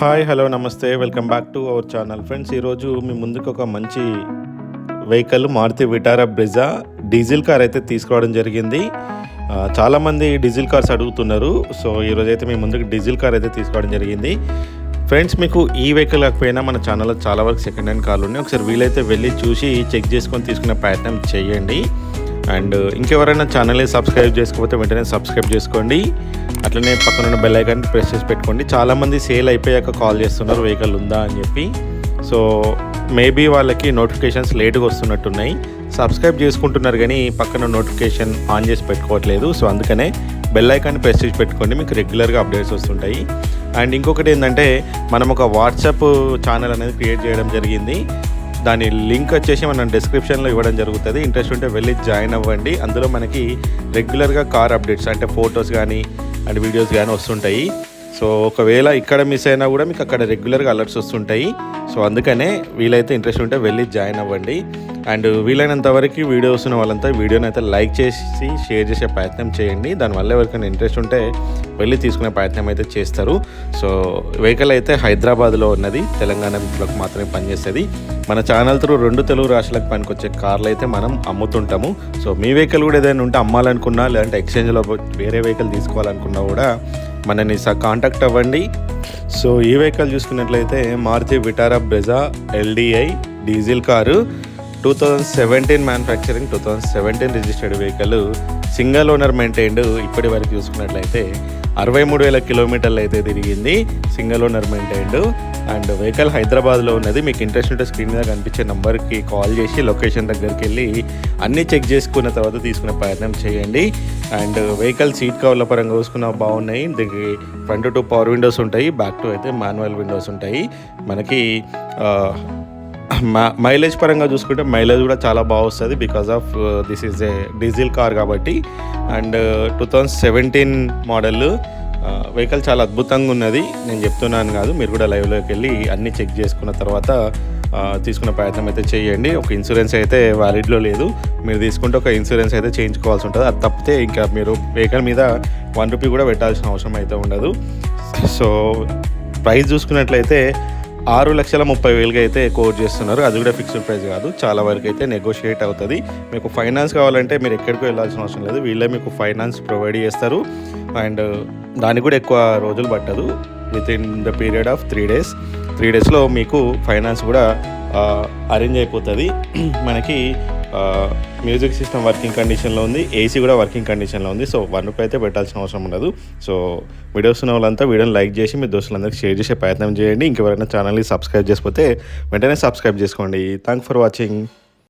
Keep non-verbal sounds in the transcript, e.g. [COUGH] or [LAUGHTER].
Hi hello నమస్తే. Welcome back to our channel. Friends ఈరోజు మీ ముందుకు ఒక మంచి vehicle Maruti Vitara Brezza diesel car అయితే తీసుకోవడం జరిగింది. చాలామంది డీజిల్ కార్స్ అడుగుతున్నారు. సో ఈరోజు అయితే మీ ముందుకు డీజిల్ కార్ అయితే తీసుకోవడం జరిగింది. ఫ్రెండ్స్ మీకు ఈ వెహికల్ కాకపోయినా మన ఛానల్లో చాలా వరకు సెకండ్ హ్యాండ్ కార్లు ఉన్నాయి. ఒకసారి వీలైతే వెళ్ళి చూసి చెక్ చేసుకొని తీసుకునే ప్రయత్నం చేయండి. అండ్ ఇంకెవరైనా ఛానల్ని సబ్స్క్రైబ్ చేసుకోకపోతే వెంటనే సబ్స్క్రైబ్ చేసుకోండి. అట్లనే పక్కన ఉన్న బెల్ ఐకాన్ ప్రెస్ చేసి పెట్టుకోండి. చాలామంది సేల్ అయిపోయాక కాల్ చేస్తున్నారు వెహికల్ ఉందా? అని చెప్పి. సో మేబీ వాళ్ళకి నోటిఫికేషన్స్ లేట్గా వస్తున్నట్టున్నాయి. సబ్స్క్రైబ్ చేసుకుంటున్నారు కానీ పక్కన నోటిఫికేషన్ ఆన్ చేసి పెట్టుకోవట్లేదు. సో అందుకనే బెల్ ఐకాన్ ప్రెస్ చేసి పెట్టుకోండి. మీకు రెగ్యులర్గా అప్డేట్స్ వస్తుంటాయి. అండ్ ఇంకొకటి ఏంటంటే మనం ఒక వాట్సాప్ ఛానల్ అనేది క్రియేట్ చేయడం జరిగింది. దాని లింక్ వచ్చేసి మనం డిస్క్రిప్షన్లో ఇవ్వడం జరుగుతుంది. ఇంట్రెస్ట్ ఉంటే వెళ్ళి జాయిన్ అవ్వండి. అందులో మనకి రెగ్యులర్గా కార్ అప్డేట్స్ అంటే ఫొటోస్ కానీ అండ్ వీడియోస్ కానీ వస్తుంటాయి. సో ఒకవేళ ఇక్కడ మిస్ అయినా కూడా మీకు అక్కడ రెగ్యులర్గా అలర్ట్స్ వస్తుంటాయి. సో అందుకనే వీలైతే ఇంట్రెస్ట్ ఉంటే వెళ్ళి జాయిన్ అవ్వండి. అండ్ వీలైనంత వరకు వీడియో వస్తున్న వాళ్ళంతా వీడియోని అయితే లైక్ చేసి షేర్ చేసే ప్రయత్నం చేయండి. దానివల్ల ఎవరికైనా ఇంట్రెస్ట్ ఉంటే వెళ్ళి తీసుకునే ప్రయత్నం అయితే చేస్తారు. సో వెహికల్ అయితే హైదరాబాద్లో ఉన్నది. తెలంగాణ మిత్రులకు మాత్రమే పనిచేస్తుంది. మన ఛానల్ త్రూ రెండు తెలుగు రాష్ట్రాలకు పనికొచ్చే కార్లు అయితే మనం అమ్ముతుంటాము. సో మీ వెహికల్ కూడా ఏదైనా ఉంటే అమ్మాలనుకున్నా లేదంటే ఎక్స్చేంజ్లో వేరే వెహికల్ తీసుకోవాలనుకున్నా కూడా మనని కాంటాక్ట్ అవ్వండి. సో ఈ వెహికల్ చూసుకున్నట్లయితే Maruti Vitara Brezza LDI diesel car. Two thousand seventeen manufacturing two thousand seventeen registered vehicle single owner maintained ఇప్పటి వరకు చూసుకున్నట్లయితే అరవై మూడు వేల కిలోమీటర్లు అయితే తిరిగింది. Single owner maintained and vehicle హైదరాబాద్లో ఉన్నది. మీకు ఇంట్రెస్ట్ ఉంటే స్క్రీన్ మీద కనిపించే నెంబర్కి కాల్ చేసి లొకేషన్ దగ్గరికి వెళ్ళి అన్నీ చెక్ చేసుకున్న తర్వాత తీసుకునే ప్రయత్నం చేయండి. అండ్ వెహికల్ సీట్ కవర్ల పరంగా చూసుకున్న బాగున్నాయి. దీనికి ఫ్రంట్ టు పవర్ విండోస్ ఉంటాయి. బ్యాక్ టు అయితే మాన్యువల్ విండోస్ ఉంటాయి. మనకి మైలేజ్ పరంగా చూసుకుంటే మైలేజ్ కూడా చాలా బాగా వస్తుంది because of this is a diesel car కాబట్టి. And two thousand seventeen model vehicle చాలా అద్భుతంగా ఉన్నది. నేను చెప్తున్నాను కాదు మీరు కూడా లైవ్లోకి వెళ్ళి అన్నీ చెక్ చేసుకున్న తర్వాత తీసుకున్న తీసుకునే ప్రయత్నం అయితే చేయండి. ఒక ఇన్సూరెన్స్ అయితే వ్యాలిడ్లో లేదు. మీరు తీసుకుంటే ఒక ఇన్సూరెన్స్ అయితే చేయించుకోవాల్సి ఉంటుంది. అది తప్పితే ఇంకా మీరు వెహికల్ మీద వన్ రూపీ కూడా పెట్టాల్సిన అవసరం అయితే ఉండదు. సో ప్రైస్ చూసుకున్నట్లయితే ఆరు లక్షల ముప్పై వేలుగా అయితే కోట్ చేస్తున్నారు. అది కూడా ఫిక్స్డ్ ప్రైస్ కాదు. చాలా వరకు అయితే నెగోషియేట్ అవుతుంది. మీకు ఫైనాన్స్ కావాలంటే మీరు ఎక్కడికో వెళ్ళాల్సిన అవసరం లేదు. వీళ్ళే మీకు ఫైనాన్స్ ప్రొవైడ్ చేస్తారు. అండ్ దానికి కూడా ఎక్కువ రోజులు పట్టదు. Within the period of three days three డేస్లో మీకు ఫైనాన్స్ కూడా అరేంజ్ అయిపోతుంది. [CLEARS THROAT] మనకి మ్యూజిక్ సిస్టమ్ వర్కింగ్ కండిషన్లో ఉంది ఏసీ కూడా వర్కింగ్ కండిషన్లో ఉంది. సో వన్ రూపాయి అయితే పెట్టాల్సిన అవసరం ఉండదు. సో వీడియోస్ ఉన్న వాళ్ళంతా వీడియోని లైక్ చేసి మీ దోస్తులందరికీ షేర్ చేసే ప్రయత్నం చేయండి. ఇంకెవరైనా ఛానల్ని సబ్స్క్రైబ్ చేసిపోతే వెంటనే సబ్స్క్రైబ్ చేసుకోండి. Thank for watching.